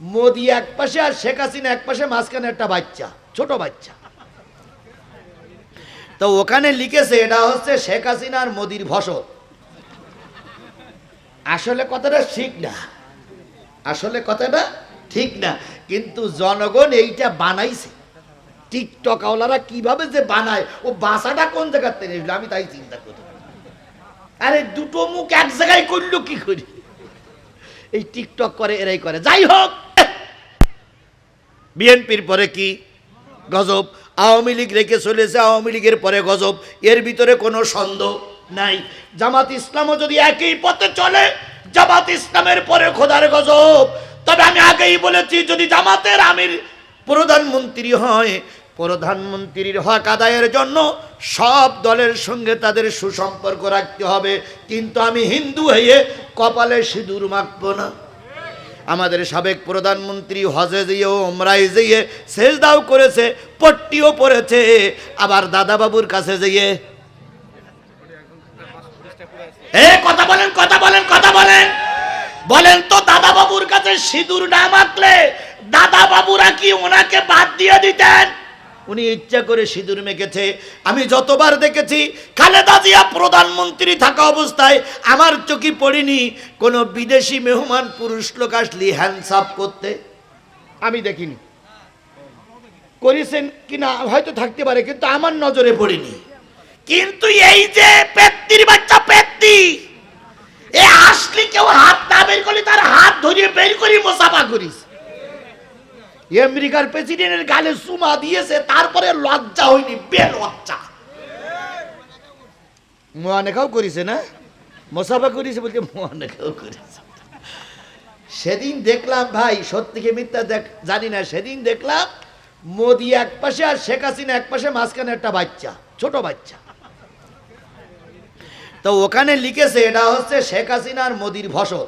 মোদি এক পাশে আর শেখ হাসিনা এক পাশে, মাঝখানে একটা বাচ্চা, ছোট বাচ্চা। তো ওখানে লিখেছে, এটা হচ্ছে শেখ হাসিনা আর মোদির ভসল আসলে কথাটা ঠিক না। আসলে কথাটা ঠিক না। কিন্তু জনগণ এইটা বানাইছে। টিকটক আওলারা কীভাবে যে বানায়, ও বাসাটা কোন জায়গার থেকে আমি তাই চিন্তা করি আরে দুটো মুখ এক জায়গায় করল কি করি? এই টিকটক করে, এরাই করে। যাই হোক, বিএনপির পরে কি গজব? আওয়ামী লীগ রেখে চলেছে, আওয়ামী লীগের পরে গজব। এর ভিতরে কোনো সন্দেহ নাই। জামাত ইসলামও যদি একই পথে চলে, জামাত ইসলামের পরে খোদার গজব। তবে আমি আগেই বলেছি, যদি জামাতের আমির প্রধানমন্ত্রী হয় প্রধানমন্ত্রীর হক আদায়ের জন্য সব দলের সঙ্গে তাদের সুসম্পর্ক রাখতে হবে। কিন্তু আমি হিন্দু হয়ে কপালে সিঁদুর মাখবো না। আমাদের সাবেক প্রধানমন্ত্রী হজে যেয়ে ওমরাই যেয়ে, সেজদাও করেছে, পট্টিও পড়েছে আবার দাদাবাবুর কাছে যেয়ে। এ, কথা বলেন কথা বলেন কথা বলেন। বলেন তো দাদা বাবুর কাছে সিঁদুর না মাখলে দাদা বাবুরা কি ওনাকে বাদ দিয়ে দিতেন? উনি ইচ্ছা করে সিঁদুর মেখেছে। আমি যতবার দেখেছি, খালেদা জিয়া প্রধানমন্ত্রী থাকা অবস্থায় আমার চোখে পড়িনি কোনো বিদেশি মেহমান পুরুষ লোক আসলি হ্যান্ডসাপ করতে। আমি দেখিনি। করেছেন কিনা হয়তো থাকতে পারে, কিন্তু আমার নজরে পড়িনি। কিন্তু এই যে পেত্তির বাচ্চা পেত্তি, এ আসলি কেউ হাত না বের করলে তার হাত ধরিয়ে বের করি মোসাফা করিস। আমেরিকার প্রেসিডেন্টের গালে সুমা দিয়েছে, তারপরে লজ্জা হয়নি বে লজ্জা মোয়ানেখাও করিছে না? মোসাফা করিছে বলতে মোয়ানেখাও করিছে। সেদিন দেখলাম ভাই সত্যিকে মিথ্যা দেখ জানি না, সেদিন দেখলাম মোদি এক পাশে আর শেখ হাসিনা এক পাশে, মাঝখানে একটা বাচ্চা, ছোট বাচ্চা। তো ওখানে লিখেছে, এটা হচ্ছে শেখ হাসিনা আর মোদির ভসল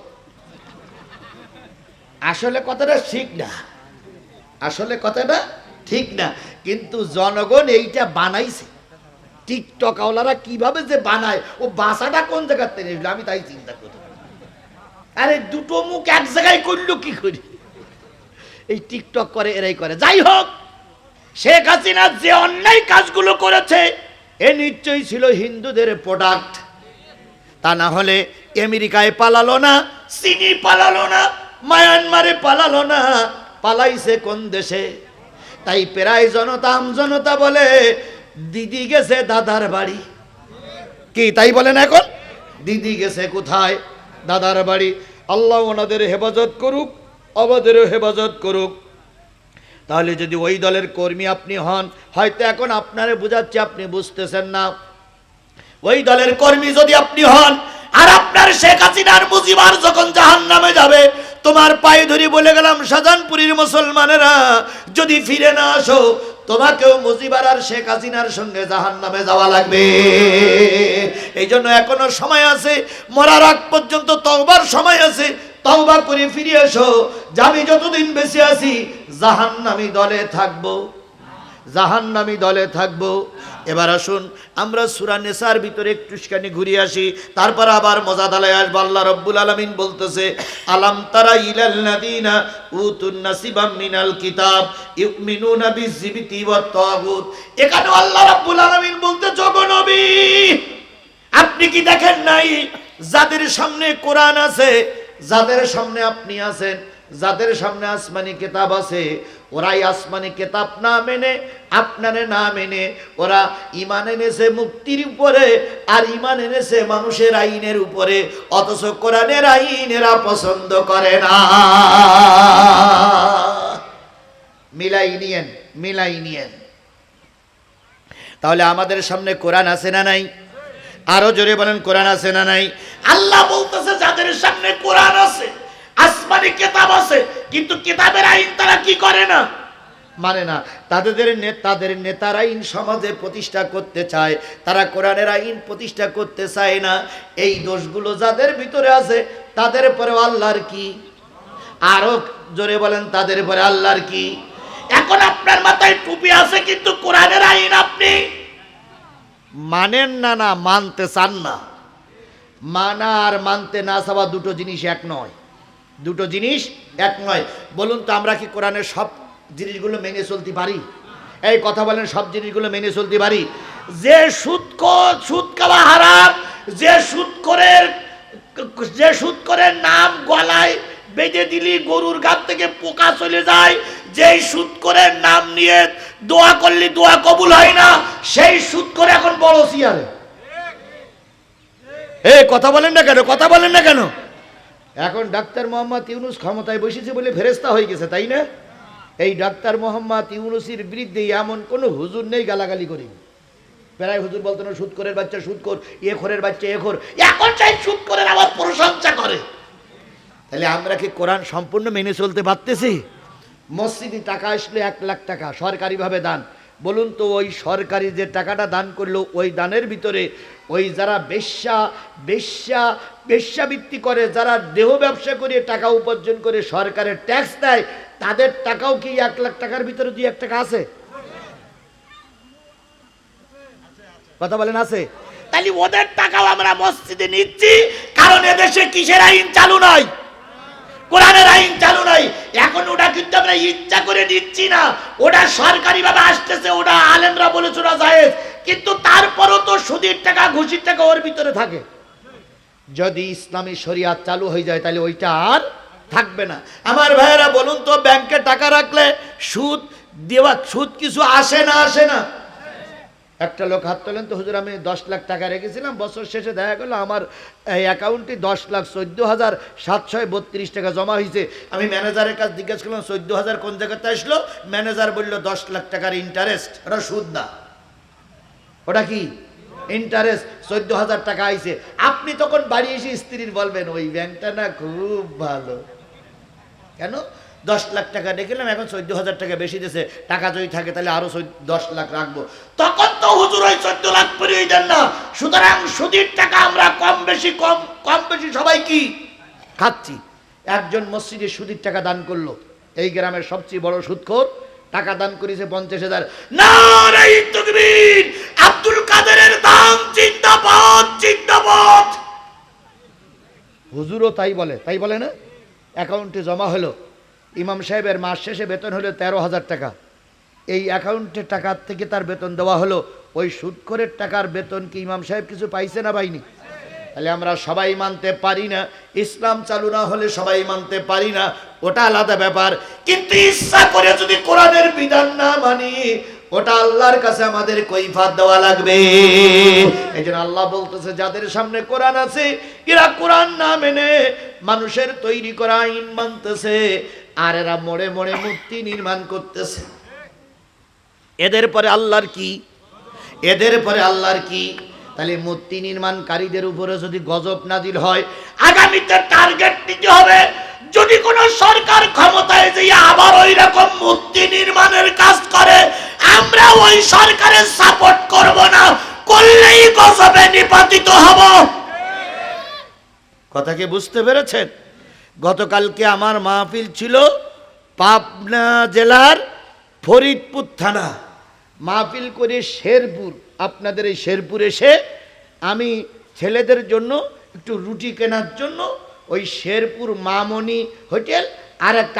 আসলে কথাটা ঠিক না। আসলে কথাটা ঠিক না, কিন্তু জনগণ এইটা বানাইছে। টিকটক আওলারা কীভাবে যে বানায়, ও বাসাটা কোন জায়গার থেকে আমি তাই চিন্তা করি আরে দুটো মুখ এক জায়গায় করল কি করি? এই টিকটক করে, এরাই করে। যাই হোক, শেখ হাসিনা যে অন্যায় কাজগুলো করেছে, এ নিশ্চয়ই ছিল হিন্দুদের প্রোডাক্ট তা না হলে আমেরিকায় পালালো না, চিনি পালালো না, মায়ানমারে পালালো না। পালাইছে কোন দেশে? তাই প্রায় জনতা আম জনতা বলে, দিদি গেছে দাদার বাড়ি। কি তাই বলেন এখন? দিদি গেছে কোথায়? দাদার বাড়ি। আল্লাহ ওনাদের হেফাজত করুক, আমাদেরও হেফাজত করুক। তাহলে যদি ওই দলের কর্মী আপনি হন, হয়তো এখন আপনারে বোঝাচ্ছে, আপনি বুঝতেছেন না। ওই দলের কর্মী যদি আপনি হন আর আপনার শেখ হাসিনার মুজিবার যখন জাহান নামে যাবে, তোমার পায়ে ধরি বলে গেলাম, শাহজাহানপুরীর মুসলমানেরা যদি ফিরে না আসো, তোমাকেও মুজিবার আর শেখ হাসিনার সঙ্গে জাহান নামে যাওয়া লাগবে। এই জন্য এখনও সময় আছে, মরার আগ পর্যন্ত তওবার সময় আছে তওবা করে ফিরে এসো। যে আমি যতদিন বেঁচে আছি, জাহান্নামী দলে থাকব। জাহান্নামী দলে থাকব। এবার আসুন, আমরা সুরা নেসার ভিতরে একটুখানি ঘুরে আসি। তারপর আবার মজাদালায় আসব। আল্লাহ রব্বুল আলমিন বলতেছে, আলাম তারা ইলাল্লাদিনা উতুন নাসিবাম মিনাল কিতাব ইউমিনুনা বিজিবিতি ওয়াত তাগুত। এখানে আল্লাহ রব্বুল আলমিন বলতে জগনবী আপনি কি দেখেন নাই যাদের সামনে কোরআন আছে? যাদের সামনে আপনি আছেন, যাদের সামনে আসমানি কিতাব আছে ওরাই আসমানি কেতাব না মেনে, আপনারে না মেনে, ওরা ইমান এনেছে মুক্তির উপরে আর ইমান এনেছে মানুষের আইনের উপরে, অথচ কোরআনের আইন এরা পছন্দ করে না। মিলাই নিয়েন মিলাই নিয়েন। তাহলে আমাদের সামনে কোরআন আছে না নাই? আরও জোরে বলেন কোরআন আছে না নাই? আল্লাহ বলতেছে, যাদের সামনে কোরআন আছে আসমানি কিতাব আছে কিন্তু কিতাবের আইন তারা কি করে না? মানে না তাদের তাদের নেতার আইন সমাজে প্রতিষ্ঠা করতে চায় তারা কোরআনের আইন প্রতিষ্ঠা করতে চায় না। এই দোষগুলো যাদের ভিতরে আছে তাদের পরে আল্লাহর কি? আরও জোরে বলেন তাদের পরে আল্লাহর কি? এখন আপনার মাথায় টুপি আছে কিন্তু কোরআনের আইন আপনি? মানেন না না মানতে চান না। মানা আর মানতে না চাওয়া দুটো জিনিস এক নয়। দুটো জিনিস, এক নয়। বলুন তো আমরা কি কোরআনের সব জিনিসগুলো মেনে চলতে পারি? এই কথা বলেন, সব জিনিসগুলো মেনে চলতে পারি। যে সুদ সুদ খাওয়া হারাম, যে সুদ করে যে সুদ করে নাম গলায় বেঁধে দিলি, গরুর গাছ থেকে পোকা চলে যায়, যেই সুদ করে নাম নিয়ে দোয়া করলি, দোয়া কবুল হয় না, সেই সুদ করে এখন বড় সিয়ারে এ কথা বলেন না কেন? কথা বলেন না কেন? এখন ডাক্তার মোহাম্মদ ইউনুস ক্ষমতায় বসেছে বলে ফেরেস্তা হয়ে গেছে, তাই না? এই ডাক্তার মোহাম্মদ ইউনুসের বিরুদ্ধে এমন কোনো হুজুর নেই গালাগালি করি। প্রায় হুজুর বলতো না, সুদ করের বাচ্চা, সুদ কর, এ খোরের বাচ্চা, এ খোর। এখন চাই সুদ করে আবার প্রশংসা করে। তাহলে আমরা কি কোরআন সম্পূর্ণ মেনে চলতে পারতেছি? মসজিদে টাকা আসলে এক লাখ টাকা সরকারিভাবে দান। বলুন তো, ওই সরকারি যে টাকাটা দান করল, ওই দানের ভিতরে ওই যারা বেশ্যা বেশ্যা বেশ্যাবৃত্তি করে, যারা দেহ ব্যবসা করে, টাকা উপার্জন করে সরকারের ট্যাক্স দেয়, তাদের টাকাও কি এক লাখ টাকার ভিতরে দুই এক টাকা আছে? কথা বলেন, আছে? তাহলে ওদের টাকাও আমরা মসজিদে নিচ্ছি, কারণ এদেশে কিসের আইন চালু নয়? কোরআনের আইন চালু নাই এখন ওটা কিন্তু আমরা ইচ্ছা করে দিচ্ছি না। ওটা সরকারি ভাবে আসতেছে, ওটা আলেমরা বলেছে কিন্তু তারপরও তো সুদের টাকা, ঘুষির টাকা ওর ভিতরে থাকে। যদি ইসলামী শরিয়াত চালু হয়ে যায়, তাহলে ওইটা আর থাকবে না। আমার ভাইয়েরা, বলুন তো, ব্যাংকে টাকা রাখলে সুদ দেওয়া, সুদ কিছু আসে না আসে না? একটা লোক হাত তোলেন তো, হুজুর, আমি দশ লাখ টাকা রেখেছিলাম, বছর শেষে দেখা গেলো আমার এই অ্যাকাউন্টে দশ লাখ চোদ্দ হাজার সাতশো বত্রিশ টাকা জমা হয়েছে। আমি ম্যানেজারের কাছে জিজ্ঞেস করলাম, চোদ্দ হাজার কোন জায়গাতে আসলো? ম্যানেজার বলল, দশ লাখ টাকার ইন্টারেস্ট ওটা সুদ না। ওটা কি? ইন্টারেস্ট চোদ্দ হাজার টাকা আইছে। আপনি তখন বাড়ি এসে স্ত্রীর বলবেন, ওই ব্যাংকটা না খুব ভালো। কেন? দশ লাখ টাকা দেখলাম এখন চোদ্দ হাজার টাকা বেশি দিয়েছে। টাকা যদি থাকে তাহলে আরও দশ লাখ রাখব। তখন তো হুজুর ওই চোদ্দ লাখ পেরিয়ে দেন না। সুতরাং সুদের টাকা আমরা কম বেশি, কম কম বেশি সবাই কি? খাচ্ছি। একজন মসজিদে সুদের টাকা দান করল। এই গ্রামের সবচেয়ে বড় সুদখোর টাকা দান করেছে পঞ্চাশ হাজার। তকবীর! আব্দুল হুজুরও তাই বলে তাই বলে না? অ্যাকাউন্টে জমা হলো। ইমাম সাহেবের মাস শেষে বেতন হলো তেরো হাজার টাকা। এই অ্যাকাউন্টে টাকার থেকে তার বেতন দেওয়া হলো। ওই সুদখোরের টাকার বেতন কি ইমাম সাহেব কিছু পাইছে না পাইনি? তাহলে আমরা সবাই মানতে পারি না। ইসলাম চালু না হলে সবাই মানতে পারি না। ওটা আলাদা ব্যাপার। কিন্তু ইচ্ছা করে যদি কোরআনের বিধান না মানি ওটা আল্লাহর কাছে আমাদের কৈফাত দেওয়া লাগবে। এই জন্য আল্লাহ বলতেছে, যাদের সামনে কোরআন আছে, এরা কোরআন না মেনে মানুষের তৈরি করা আইন মানতেছে, আর এরা মোড়ে মোড়ে মূর্তি নির্মাণ করতেছে। এদের পরে আল্লাহর কি? এদের পরে আল্লাহর কি? তাহলে মূর্তি নির্মাণকারীদের উপরে যদি গজব নাজিল হয়, আগামীতে টার্গেট নিতে হবে। যদি কোন সরকার ক্ষমতায় যে আবার ওই রকম মূর্তি নির্মাণের কাজ করে আমরা ওই সরকারের সাপোর্ট করব না। করলেই গজবে নিপাতিত হব। কথা কি বুঝতে পেরেছেন? গতকালকে আমার মাহফিল ছিল পাবনা জেলার ফরিদপুর থানা। মাহফিল করে শেরপুর। আপনাদের এই শেরপুর এসে আমি ছেলেদের জন্য একটু রুটি কেনার জন্য ওই শেরপুর মামনি হোটেল আর এক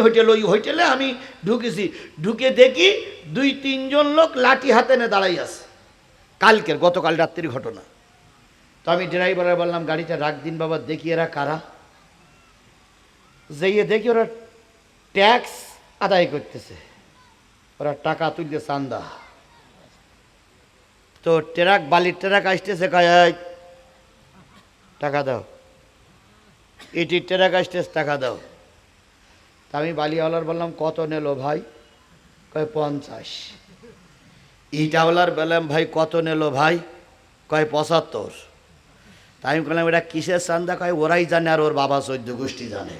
হোটেল ওই হোটেলে আমি ঢুকেছি। ঢুকে দেখি দুই তিনজন লোক লাঠি হাতে নিয়ে দাঁড়াই আছে। কালকের গতকাল রাত্রির ঘটনা। তো আমি ড্রাইভারে বললাম গাড়িটা রাখ দিন বাবা দেখি এরা কারা? যেয়ে দেখি ওরা ট্যাক্স আদায় করতেছে। ওরা টাকা তুলতে চান্দা। তো ট্রাক বালির ট্রাক আসতেছে কয় "এই, টাকা দাও। এটির ট্রাক আসতেছে টাকা দাও। তা আমি বালিওয়ালার বললাম, কত নিলো ভাই? কয়, পঞ্চাশ। ইটাওয়ালার বললাম, ভাই, কত নিলো ভাই? কয়, পঁচাত্তর। তাই আমি বললাম, এটা কিসের চান্দা? কয়, ওরাই জানে আর ওর বাবা চোদ্দ গোষ্ঠী জানে।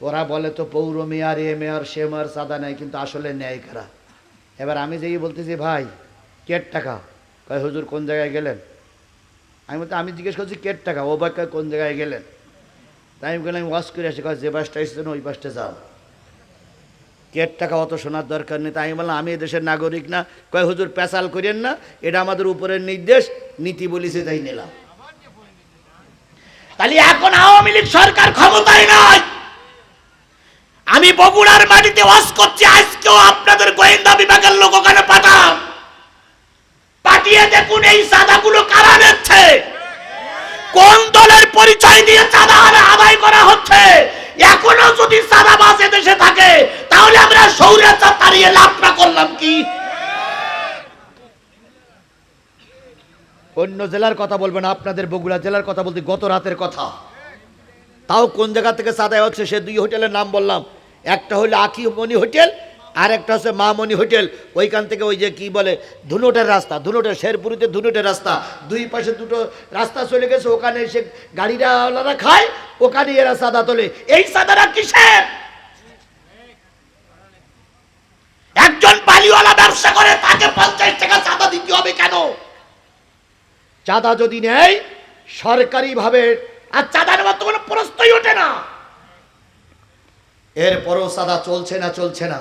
ওরা বলে, তো পৌর মেয়ার, এ মেয়র, সে মেয়র, চাঁদা নেয় কিন্তু আসলে নেয় কারা? এবার আমি যেই বলতেছি, ভাই, কেট টাকা? কয়, হুজুর, কোন জায়গায় গেলেন? আমি বলতে, আমি জিজ্ঞেস করছি, কেট টাকা? ও কয় কোন জায়গায় গেলেন? তাই আমি বললাম ওয়াশ করে আসি যে বাসটা এসেছেন ওই বাসটা যাও। কেট টাকা অত শোনার দরকার নেই, তাই আমি বললাম, আমি এদেশের নাগরিক না। কয়, হুজুর, পেশাল করেন না, এটা আমাদের উপরের নির্দেশ, নীতি বলিছে, তাই নিলাম। তাহলে এখন আওয়ামী লীগ সরকার ক্ষমতায় নয়। আমি বগুড়ার মাটিতে ওয়াজ করছি, আজকেও আপনাদের গোয়েন্দা বিভাগের লোক ওখানে পাঠান। পাঠিয়ে দেখুন, এই চাঁদাগুলো কারা নিচ্ছে? কোন দলের পরিচয় দিয়ে চাঁদা আদায় করা হচ্ছে? এখনও যদি চাঁদাবাজ দেশে থাকে, তাহলে আমরা সৌরাচার তাড়িয়ে লাভটা করলাম কি? অন্য জেলার কথা বলবেন আপনাদের বগুড়া জেলার কথা বলতে গত রাতের কথা। তাও কোন জায়গা থেকে চাঁদায় হচ্ছে সে দুই হোটেলের নাম বললাম। একটা হলো আখি মণি হোটেল আর একটা হচ্ছে মা মণি হোটেল, ওইখান থেকে ওই যে কি বলে, ধুনুটের রাস্তা, ধুনুটের শেরপুরিতে ধুনুটের রাস্তা। দুই পাশে দুটো রাস্তা চলে গেছে, ওখানে এসে গাড়িরা খায়, ওখানে এরা সাদা তোলে। এই সাদারা কিসের? একজন বালিওয়ালা ব্যবসা করে, তাকে পঞ্চাশ টাকা চাঁদা দিতে হবে কেন? চাঁদা যদি নেয়, সরকারিভাবে, আর চাঁদা নেওয়ার তো কোনো প্রশ্নই ওঠে না। এরপরও চাঁদা চলছে না চলছে না।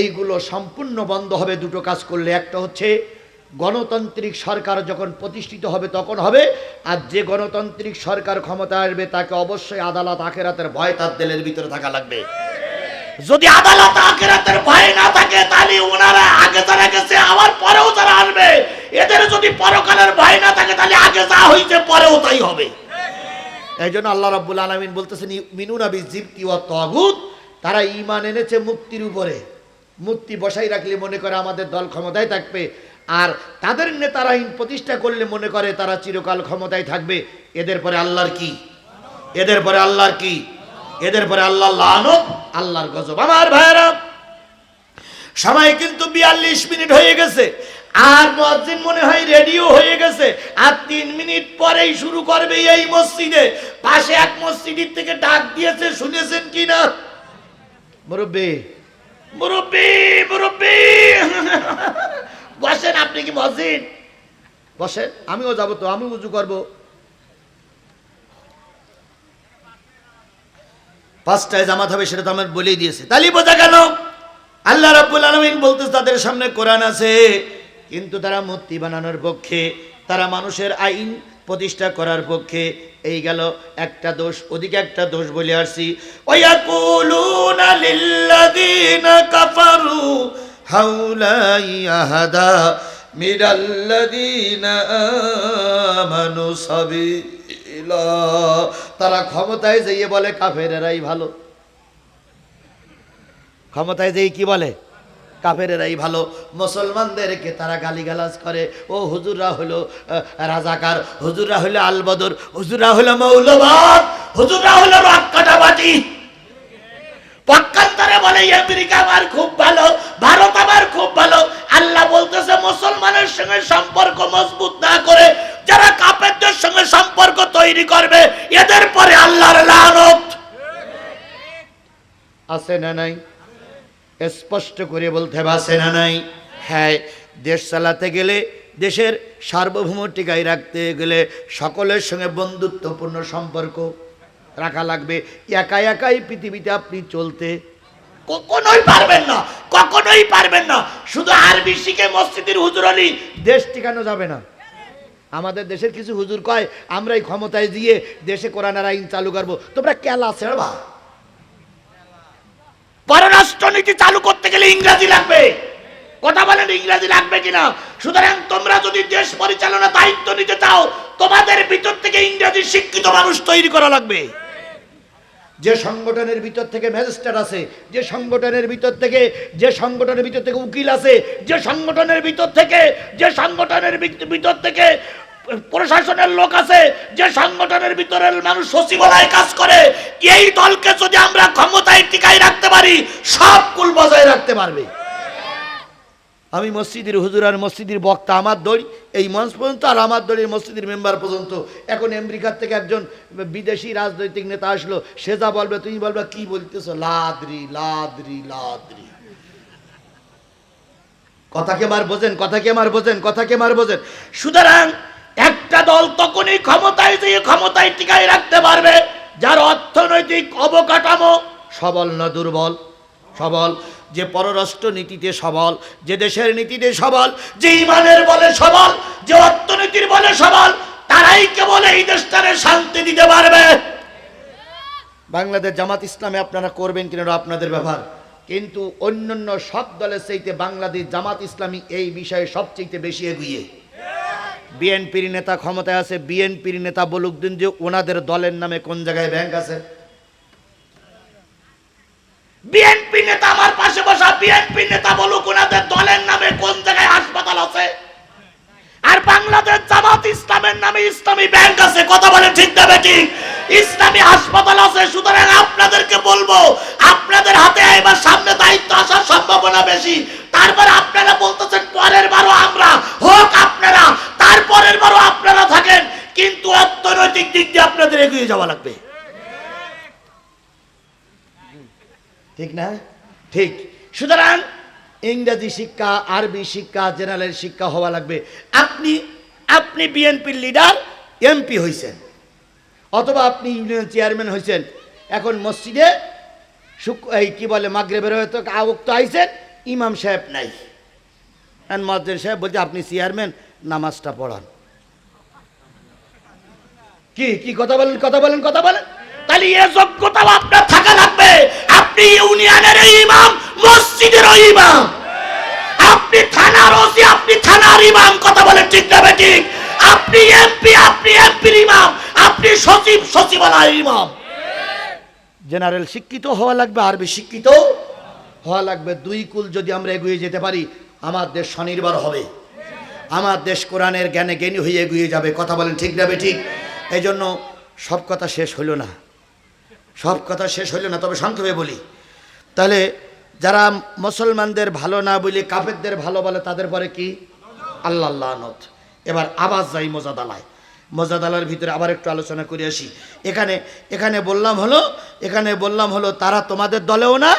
এইগুলো সম্পূর্ণ বন্ধ হবে, দুটো কাজ করলে। একটা হচ্ছে, গণতান্ত্রিক সরকার যখন প্রতিষ্ঠিত হবে তখন হবে, আর যে গণতান্ত্রিক সরকার ক্ষমতা আসবে তাকে অবশ্যই আদালত আখেরাতের ভয় তার দিলের ভিতরে থাকা লাগবে। যদি আদালত আখেরাতের ভয় না থাকে, তাহলে ওনারা আগে যারা গেছে, আবার পরেও যারা আসবে। এদের যদি পরকালের ভয় না থাকে, তাহলে আগে যা হয়েছে পরেও তাই হবে। এই জন্য আল্লাহ রাব্বুল আলমিন বলতেছেন মিনুনা বি জিপ্তি ও তগুত। তারা ইমান এনেছে মুক্তির উপরে। মূর্তি বসাই রাখলে মনে করে আমাদের দল ক্ষমতায় থাকবে। আর তাদের নেতারা আইন প্রতিষ্ঠা করলে মনে করে তারা চিরকাল ক্ষমতায় থাকবে। এদের পরে আল্লাহর কি? এদের পরে আল্লাহর কি? এদের পরে আল্লাহ লানত? আল্লাহর গজব। আমার ভাইরা সময় কিন্তু বিয়াল্লিশ মিনিট হয়ে গেছে। আর মসজিদ মনে হয় রেডিও হয়ে গেছে। আর তিন মিনিট পরেই শুরু করবে এই মসজিদে। পাশে এক মসজিদের থেকে ডাক দিয়েছে, শুনেছেন কি না? মুরব্বী বসেন আপনি কি বসেন? আমিও যাব তো, আমি উজু পাঁচটায় জামাত হবে, সেটা তো আমার বলেই দিয়েছে। তাহলে বোঝা গেল, আল্লাহ রাব্বুল আলমিন তাদের সামনে কোরআন আছে, কিন্তু তারা মূর্তি বানানোর পক্ষে, তারা মানুষের আইন প্রতিষ্ঠা করার পক্ষে এই গেল একটা দোষ, ওদিকে একটা দোষ বলে আসছি। কাফারু তারা ক্ষমতায় যেয়ে বলে, কাফেরেরাই ভালো। ক্ষমতায় যেই কি বলে? কাফেরেরাই ভালো। মুসলমানদেরকে তারা গালিগালাজ করে। ও হুজুররা হলো রাজাকার, হুজুররা হলো আলবদর, হুজুররা হলো মৌলবাদ, হুজুররা হলো রক্কাটাবাটি পক্ষান্তরে বলে, আমেরিকা আমার খুব ভালো, ভারত আমার খুব ভালো। আল্লাহ বলতেছে, মুসলমানের সঙ্গে সম্পর্ক মজবুত না করে যারা কাপেরদের সঙ্গে সম্পর্ক তৈরি করবে, এদের পরে আল্লাহর লানত। আছে না নাই? স্পষ্ট করে বলতে আছে না নাই? হ্যাঁ দেশ চালাতে গেলে, দেশের সার্বভৌম টিকায় রাখতে গেলে সকলের সঙ্গে বন্ধুত্বপূর্ণ সম্পর্ক রাখা লাগবে। একা একাই পৃথিবীতে আপনি চলতে কখনোই পারবেন না, কখনোই পারবেন না। শুধু আরবি শিখে মসজিদের হুজুর আলী দেশ টিকানো যাবে না। আমাদের দেশের কিছু হুজুর কয় আমরা এই ক্ষমতায় দিয়ে দেশে কোরআনের আইন চালু করব। তোমরা কেলা ছেড়বা পররাষ্ট্রনীতি চালু করতে গেলে ইংরেজি লাগবে। কথা বলেন, ইংরেজি লাগবে কিনা? সুতরাং তোমরা যদি দেশ পরিচালনা দায়িত্ব নিতে চাও, তোমাদের ভিতর থেকে ইংরেজি শিক্ষিত মানুষ তৈরি করা লাগবে। যে সংগঠনের ভিতর থেকে ম্যাজিস্ট্রেট আছে, যে সংগঠনের ভিতর থেকে, যে সংগঠনের ভিতর থেকে উকিল আছে, যে সংগঠনের ভিতর থেকে, যে সংগঠনের ভিতর থেকে প্রশাসনের লোক আছে, যে সংগঠনের ভিতরে মানুষ সচিবালয় কাজ করে, এই দলকে যদি আমরা ক্ষমতায় টিকাই রাখতে পারি, সব কুল বজায় রাখতে পারবে। আমি মসজিদের হুজুর আর মসজিদের বক্তা আমার দড়ি, এই মঞ্চ পর্যন্ত আর আমার দড়ির মসজিদের মেম্বার পর্যন্ত। এখন আমেরিকার থেকে একজন বিদেশি রাজনৈতিক নেতা আসলো, সে যা বলবে, তুমি বলবে, কি বলতেছো? লাদরি লাদরি লাদরি। কথা কে মার বোঝেন, কথা কে মার বোঝেন, কথা কে মার বোঝেন? সুতরাং একটা দল তখনই ক্ষমতায় যেয়ে ক্ষমতায় টিকায় রাখতে পারবে, যার অর্থনৈতিক অবকাঠামো সবল না দুর্বল। সবল, যে পররাষ্ট্র নীতিতে সবল, যে দেশের নীতিতে সবল, যে ইমানের বলে সবল, যে অর্থনীতির বলে সবল, তারাই কেবল এই দেশটারে শান্তি দিতে পারবে। বাংলাদেশ জামাত ইসলামে আপনারা করবেন কিনা আপনাদের ব্যাপার। কিন্তু অন্যান্য সব দলের চাইতে বাংলাদেশ জামাত ইসলামী এই বিষয়ে সবচেয়ে বেশি এগিয়ে। বিএনপির নেতা ক্ষমতায় আছে, বিএনপির নেতা বলুক দিন যে ওনাদের দলের নামে কোন জায়গায় ব্যাংক আছে। বিএনপি নেতা আমার পাশে বসা, বিএনপি নেতা বলুক ওনাদের দলের নামে কোন জায়গায় হাসপাতাল আছে। আর বাংলাদেশ জামাত ইসলামের নামে ইসলামী ব্যাংক আছে, কথা বলে ঠিক দেবে ঠিক? ইসলামী হাসপাতাল আছে, সুতরাং আপনাদেরকে বলব, আপনাদের হাতে এবার সামনে দায়িত্ব আসার সম্ভাবনা বেশি। তারপর আপনারা বলতেছেন পরের বারও আমরা হোক আপনারা তারপরের বারও আপনারা থাকেন কিন্তু অর্থনৈতিক দিক দিয়ে আপনাদের এগিয়ে যাওয়া লাগবে। ঠিক না? ঠিক। সুতরাং ইংরেজি শিক্ষা, আরবি শিক্ষা, জেনারেল শিক্ষা হওয়া লাগবে। আপনি আপনি বিএনপির লিডার এমপি হয়েছেন অথবা আপনি ইউনিয়ন চেয়ারম্যান হয়েছেন এখন মসজিদে এই কি বলে, মাগরেবের হয়তো আউক্ত আইছেন, ইমাম সাহেব নাই। মসজিদ সাহেব বলছে, আপনি চেয়ারম্যান, নামাজটা পড়ান। কি কি কথা বলেন কথা বলেন কথা বলেন? তাহলে এ যোগ্যতাও আপনার থাকা লাগবে। আপনি ইউনিয়নের ইমাম, মসজিদের ইমাম। আপনি থানার ওসি, আপনি থানার ইমাম, কথা বলেন ঠিক না ঠিক? আপনি এমপি, আপনি এমপির ইমাম, আপনি সচিব, সচিবালয়ের ইমাম। জেনারেল শিক্ষিত হওয়া লাগবে, আরবি শিক্ষিত হওয়া লাগবে। দুই কুল যদি আমরা এগিয়ে যেতে পারি, আমার দেশ স্বনির্ভর হবে। আমার দেশ কোরআনের জ্ঞানে জ্ঞানী হয়ে এগিয়ে যাবে, কথা বলেন ঠিক যাবে ঠিক? এই জন্য সব কথা শেষ হলো না। সব কথা শেষ হলো না, তবে সংক্ষেপে বলি। তাহলে যারা মুসলমানদের ভালো না বলি কাফেরদের ভালো বলে, তাদের পরে কি? আল্লাহ আল্লাহ নত এবার আবাস যাই মোজাদালায়। মোজাদালার ভিতরে আবার একটু আলোচনা করে আসি। এখানে এখানে বললাম হলো, এখানে বললাম হলো, তারা তোমাদের দলেও না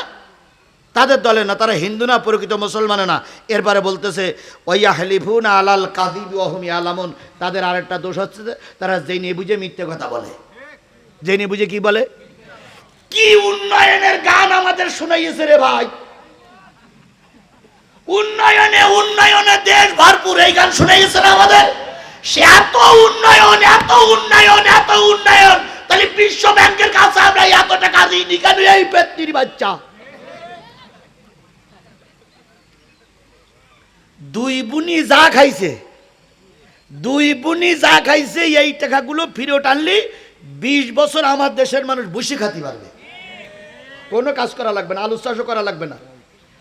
তাদের দলে না, তারা হিন্দু না, প্রকৃত মুসলমানে না। এরপরে বলতেছে ওয়া হালিফুন আলাল কাদিব ওহমি আলামুন তাদের আরেকটা দোষ হচ্ছে তারা জেনে বুঝে মিথ্যে কথা বলে। জেনে বুঝে কি বলে? কি উন্নয়নের গান আমাদের শুনাইয়েছে রে ভাই? উন্নয়নে উন্নয়নে দেশ ভরপুর, এই গান শুনাইয়েছে না আমাদের? সে এত উন্নয়ন এত উন্নয়ন এত উন্নয়ন, তাহলে বিশ্ব ব্যাংকের কাছে আমরা এত টাকা দিইনি কেন এই পেত্নির বাচ্চা। দুই বুনি যা খাইছে। দুই বুনি যা খাইছে, এই টাকাগুলো ফিরত আনলি, বিশ বছর আমার দেশের মানুষ বসে খাতে পারবে। কোনো কাজ করা লাগবে না আলু চাষও করা লাগবে না,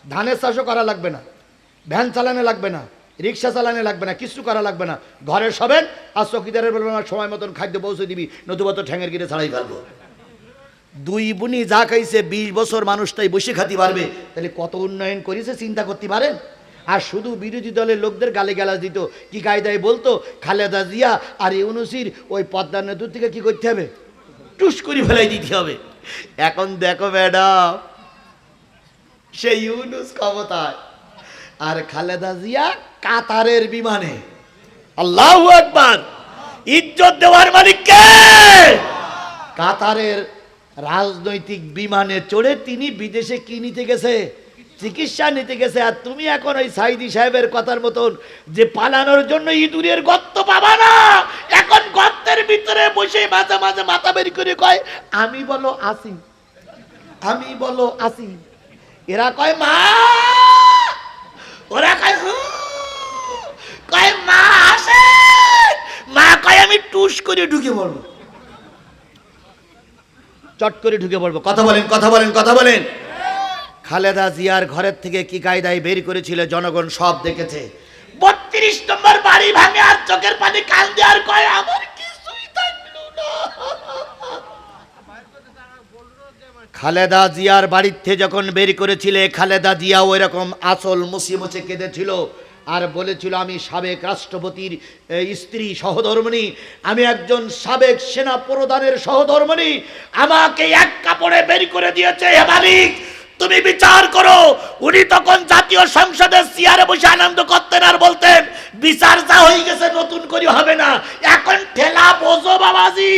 ধানের চাষও করা লাগবে না, ভ্যান চালানো লাগবে না, রিক্সা চালানো লাগবে না, কিছু করা লাগবে না। ঘরে সবেন আর চকিদারের বলবেন সময় মতন খাদ্য পৌঁছে দিবি, নতুবা তো ঠ্যাঙের গিরে ছাড়াই ফেলব। দুই বুনি যা খাইছে, বিশ বছর মানুষটাই বসে খাতে পারবে। তাহলে কত উন্নয়ন করেছে, চিন্তা করতে পারেন? আর শুধু বিরোধী দলের লোকদের গালে গালাজ দিত। কি কায়দায় বলতো? খালেদা জিয়া আর ইউনুসির ওই পদ্মা নদীর থেকে কি করতে হবে? টুস করে ফেলাই দিতে হবে। এখন দেখো ম্যাডাম সেই ইউনুস ক্ষমতায় আর খালেদা জিয়া কাতারের বিমানে। আল্লাহ একবার ইজ্জত দেওয়ার মালিক কে? কাতারের রাজনৈতিক বিমানে চড়ে তিনি বিদেশে কি নিতে গেছে? চিকিৎসা নিতে গেছে আর তুমি এখন ওই সাইদি সাহেবের কথার মতন যে পালানোর জন্য ইঁদুরের গর্ত পাবা না, এখন গর্তের ভিতরে বসে মাঝে মাঝে মাথা বের করে কয়, আমি বলো আসি, আমি বলো আসি। এরা কয়, মা! ওরা কয় কয়, মা আসে মা কয়, আমি টুস করে ঢুকে পড়ব। চট করে ঢুকে পড়ব। কথা বলেন কথা বলেন কথা বলেন। খালেদা জিয়ার ঘরের থেকে কি কায়দায় বের করেছিল জনগণ সব দেখেছে। বত্রিশ নম্বর বাড়ি ভাঙে আর চোখের পানি কান দেওয়ার কয়, আমার কিছুই থাকল খালেদা জিয়ার বাড়িতে যখন বের করেছিলে, খালেদা জিয়া ওই রকম আসল মুছে কেঁদেছিল আর বলেছিল, আমি সাবেক রাষ্ট্রপতির স্ত্রী সহধর্মণী, আমি একজন সাবেক সেনা প্রধানের সহধর্মণী, আমাকে এক কাপড়ে বের করে দিয়েছে হে মালিক। তুমি বিচার করো। উনি তখন জাতীয় সংসদের চেয়ারে বসে আনন্দ করতেন আর বলতেন, বিচার যা হয়ে গেছে নতুন করে হবে না। এখন ঠেলা বোঝো বাবাজি।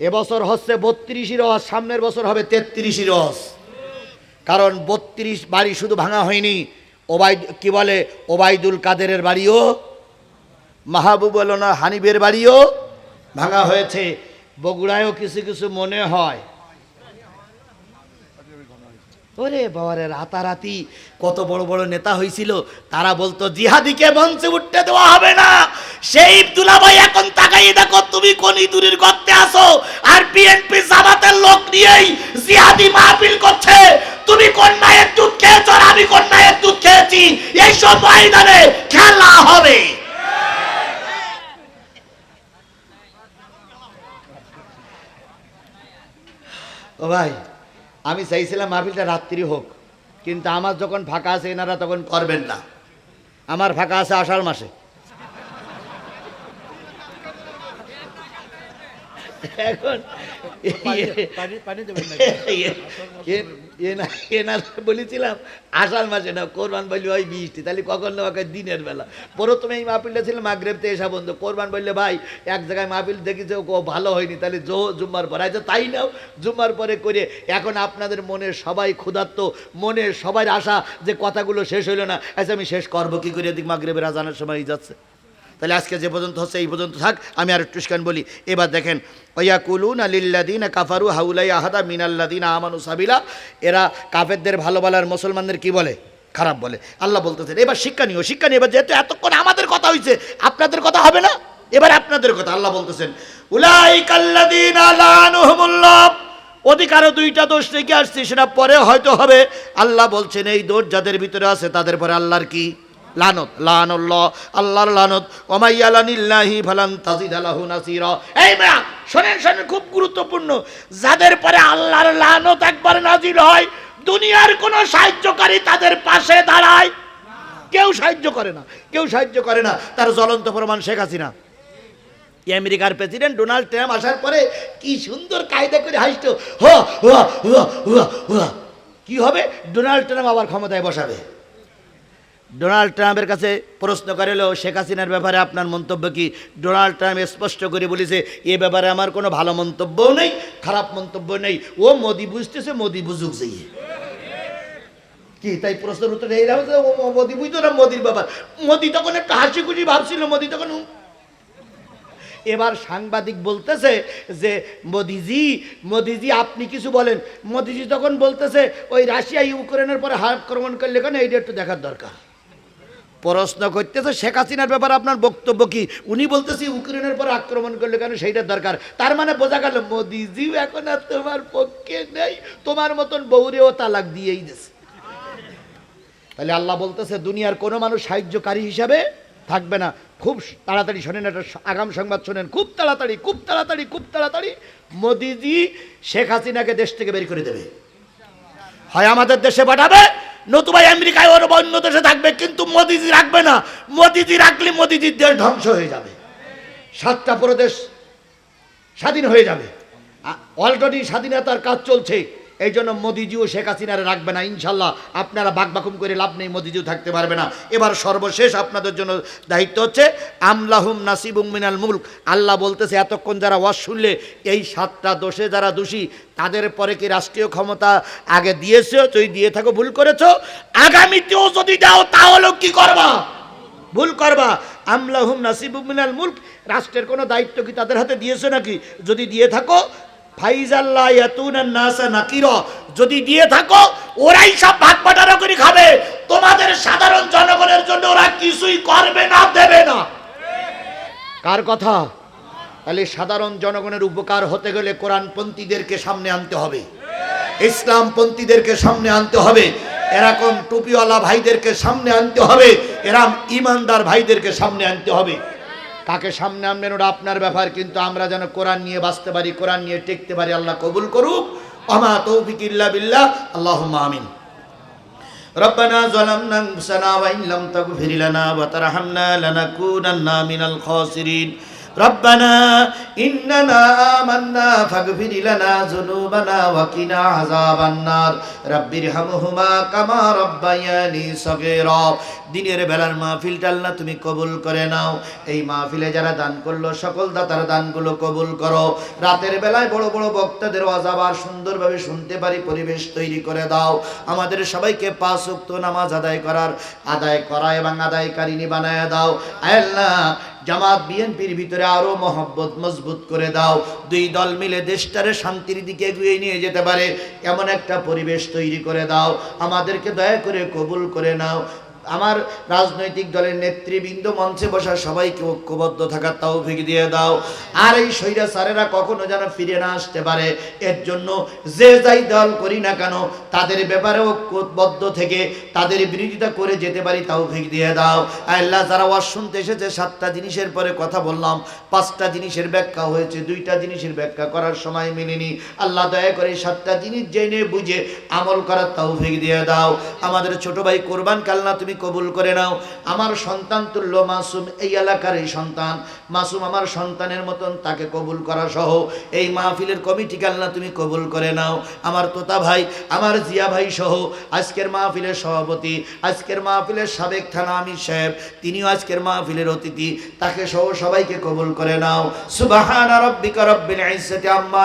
এবছর হচ্ছে বত্রিশই রস, সামনের বছর হবে তেত্রিশই রস। কারণ বত্রিশ বাড়ি শুধু ভাঙা হয়নি। ওবাই কি বলে? ওবায়দুল কাদেরের বাড়িও, মাহবুব হানিবের বাড়িও ভাঙা হয়েছে। বগুড়ায়ও কিছু কিছু মনে হয়। ওরে বাবারে, রাতারাতি, কত বড় বড় নেতা হয়েছিল তারা বলতো, জিহাদিকে মঞ্চে উঠতে দেওয়া হবে না। সেই দুলাভাই এখন তাকাই, দেখো, তুমি কোন ইঁদুরের গর্তে আসো আর বিএনপি জামাতের লোক নিয়েই জিহাদি মাহফিল করছে। তুমি কোন মায়ের দুধ খেয়েছো আর আমি কোন মায়ের দুধ খেয়েছি? এইসব ময়দানে খেলা হবে। ও ভাই আমি চাইছিলাম মাহফিলটা রাত্রি হোক, কিন্তু আমার যখন ফাঁকা আছে, এনারা তখন করবেন না। আমার ফাঁকা আছে আষাঢ় মাসে। এখন দেবেন না এনার বলেছিলাম আষাঢ় মাসে না কোরবান বললে ওই বৃষ্টি তাহলে কখন না দিনের বেলা। প্রথমে এই মাহফিলটা ছিল মাগরেবতে এসা বন্ধু কোরবান বললে ভাই এক জায়গায় মাহফিল দেখেছে ও ভালো হয়নি তাহলে জো জুম্মার পরে। আচ্ছা তাই নাও জুম্মার পরে করে এখন আপনাদের মনে সবাই ক্ষুধার্ত মনে সবাই আশা যে কথাগুলো শেষ হইল না। আচ্ছা আমি শেষ করব কি করে দিক মাগরেবের আজানের সময় যাচ্ছে। তাহলে আজকে যে পর্যন্ত হচ্ছে, এই পর্যন্ত থাক, আমি আর একটু বলি। এবার দেখেন ওয়া কুলুন আলিল্লাদিন কাফারু, হাউলাই আহাদা মিনাল্লাদিন আমানু সাবিলা। এরা কাফেরদের ভালো বলার মুসলমানদের কি বলে? খারাপ বলে। আল্লাহ বলতেছেন, এবার শিক্ষা নিও শিক্ষা নিও। এবার যেহেতু এতক্ষণ আমাদের কথা হয়েছে আপনাদের কথা হবে না? এবার আপনাদের কথা, আল্লাহ বলতেছেন অধিকারও দুইটা দোষ থেকে আসছে, সেটা পরে হয়তো হবে। আল্লাহ বলছেন, এই দোষ যাদের ভিতরে আছে, তাদের পরে আল্লাহর কি? লানত, লানুল্লাহ, আল্লাহর লানত। ওমাইয়ালানিল্লাহি ফালান তাজিদ আলাহু নাসিরা। এই মেয়া, শোনেন শোনেন, খুব গুরুত্বপূর্ণ। যাদের পরে আল্লাহর লানত একবার নাজিল হয়, দুনিয়ার কোনো সাহায্যকারী তাদের পাশে দাঁড়ায়। কেউ সাহায্য করে না, কেউ সাহায্য করে না। তার জ্বলন্ত প্রমাণ শেখ হাসিনা। আমেরিকার প্রেসিডেন্ট ডোনাল্ড ট্রাম্প আসার পরে কি সুন্দর কায়দা করে হাসতো হ কি হবে? ডোনাল্ড ট্রাম্প আবার ক্ষমতায় বসাবে। ডোনাল্ড ট্রাম্পের কাছে প্রশ্ন করেলো শেখ হাসিনার ব্যাপারে আপনার মন্তব্য কি? ডোনাল্ড ট্রাম্প স্পষ্ট করে বলেছে, এ ব্যাপারে আমার কোনো ভালো মন্তব্যও নেই, খারাপ মন্তব্য নেই। ও মোদি বুঝতেছে, মোদি বুঝুক যেয়ে কি, তাই প্রশ্নের উত্তর এই রাখছে ও মোদি বুঝতো না মোদির ব্যাপার? মোদি তখন একটা হাসি খুশি ভাবছিল, মোদি তখন এবার সাংবাদিক বলতেছে যে, মোদিজি মোদিজি আপনি কিছু বলেন। মোদিজি তখন বলতেছে, ওই রাশিয়া ইউক্রেনের পরে হার, আক্রমণ করলে কেন? এইটা একটু দেখার দরকার। প্রশ্ন করতেছে, শেখ হাসিনার ব্যাপারে আপনার বক্তব্য কি? উনি বলতেছে, ইউক্রেনের পর আক্রমণ করলে কেন সেইটার দরকার? তার মানে বোঝা গেল, মোদিজিও এখন আর তোমার পক্ষে নেই। তোমার মতন বউরেও তালাক দিয়েই দিছে। তাহলে আল্লাহ বলতেছে, দুনিয়ার কোনো মানুষ সাহায্যকারী হিসাবে থাকবে না। খুব তাড়াতাড়ি শোনেন, একটা আগাম সংবাদ শোনেন। খুব তাড়াতাড়ি খুব তাড়াতাড়ি খুব তাড়াতাড়ি মোদিজি শেখ হাসিনাকে দেশ থেকে বের করে দেবে। হয় আমাদের দেশে পাঠাবে নতুবা আমেরিকায় ওর অন্য দেশে থাকবে, কিন্তু মোদিজি রাখবে না। মোদিজি রাখলে মোদিজির দেশ ধ্বংস হয়ে যাবে। সাতটা প্রদেশ স্বাধীন হয়ে যাবে। অলরেডি স্বাধীনতার কাজ চলছে। এই জন্য মোদিজিও শেখ হাসিনারে রাখবে না, ইনশাল্লাহ। আপনারা বাকবাকুম করে লাভ নেই, মোদিজিও থাকতে পারবে না। এবার সর্বশেষ আপনাদের জন্য দায়িত্ব হচ্ছে, আমলাহুম নাসিবুম মিনাল মুলক। আল্লাহ বলতেছে, এতক্ষণ যারা ওয়াজ শুনলে, এই সাতটা দোষে যারা দোষী, তাদের পরে কি রাষ্ট্রীয় ক্ষমতা আগে দিয়েছ তুই দিয়ে থাকো, ভুল করেছ? আগামীতেও যদি দাও তাহলেও কি করবা? ভুল করবা। আমলাহুম নাসিবুম মিনাল মুলক, রাষ্ট্রের কোনো দায়িত্ব কি তাদের হাতে দিয়েছ নাকি? যদি দিয়ে থাকো ফাইজাল্লাহ ইয়াতুনান নাসা নাকিরা। যদি দিয়ে থাকো, ওরাই সব ভাগ বাটারা করে খাবে। তোমাদের সাধারণ জনগণের জন্য ওরা কিছুই করবে না, দেবে না। কার কথা? তাহলে সাধারণ জনগণের উপকার হতে গেলে কোরআনপন্থীদেরকে সামনে আনতে হবে। ইসলামপন্থীদেরকে সামনে আনতে হবে। এরকম টুপিওয়ালা ভাইদেরকে সামনে আনতে হবে। এরম ইমানদার ভাইদেরকে সামনে আনতে হবে। কাকে সামনে আনবেন ওটা আপনার ব্যাপার কিন্তু আমরা যেন কোরআন নিয়ে বাঁচতে পারি কোরআন নিয়ে টেকতে পারি আল্লাহ কবুল করুক আমা তৌফিক ইল্লা বিল্লাহ আল্লাহ আমিন ربنا ظلمنا انفسنا وان لم تغفر لنا وترحمنا لنكونن من الخاسرين ربنا اننا آمنا فاغفر لنا ذنوبنا وقنا عذاب النار رب ارحمهما كما ربياني صغيرا দিনের বেলার মাহফিলটা আল্লাহ তুমি কবুল করে নাও এই মাহফিলে যারা দান করলো সকল দাতার দানগুলো কবুল করো রাতের বেলায় বড় বড় বক্তাদের আজাবার সুন্দরভাবে শুনতে পারি পরিবেশ তৈরি করে দাও আমাদের সবাইকে পাঁচ উক্ত নামাজ আদায় করার আদায় করা এবং আদায়কারিনী বানায় দাও আয় আল্লাহ জামাত বিএনপির ভিতরে আরও মহব্বত মজবুত করে দাও। দুই দল মিলে দেশটারে শান্তির দিকে এগিয়ে নিয়ে যেতে পারে। এমন একটা পরিবেশ তৈরি করে দাও। আমাদেরকে দয়া করে কবুল করে নাও। আমার রাজনৈতিক দলের নেতৃবৃন্দ মঞ্চে বসা সবাইকে ঐক্যবদ্ধ থাকার তাও তৌফিক দিয়ে দাও। আর এই সৈরা সারেরা কখনো যেন ফিরে না আসতে পারে। এর জন্য যে যাই দল করি না কেন, তাদের ব্যাপারে ঐক্যবদ্ধ থেকে তাদের বিরোধিতা করে যেতে পারি তাও তৌফিক দিয়ে দাও। আল্লাহ যারা ওয়াজ শুনতে এসেছে, সাতটা জিনিসের পরে কথা বললাম। পাঁচটা জিনিসের ব্যাখ্যা হয়েছে, দুইটা জিনিসের ব্যাখ্যা করার সময় মেলেনি আল্লাহ দয়া করে সাতটা জিনিস জেনে বুঝে আমল করার তাও তৌফিক দিয়ে দাও। আমাদের ছোট ভাই কোরবান কালনা তুমি কবুল করে নাও। আমার সন্তান তুল্য মাসুম এই এলাকার এই সন্তান। মাসুম আমার সন্তানের মতন তাকে কবুল করা সহ। এই মাহফিলের কমিটি কালনা তুমি কবুল করে নাও। আমার তোতা ভাই, আমার জিয়া ভাই সহ। আজকের মাহফিলের সভাপতি, আজকের মাহফিলের সাবেক থানা আমির সাহেব, তিনিও আজকের মাহফিলের অতিথি। তাকে সহ সবাইকে কবুল করে নাও। সুবাহান রব্বিকা রব্বিল ইজ্জাতি আম্মা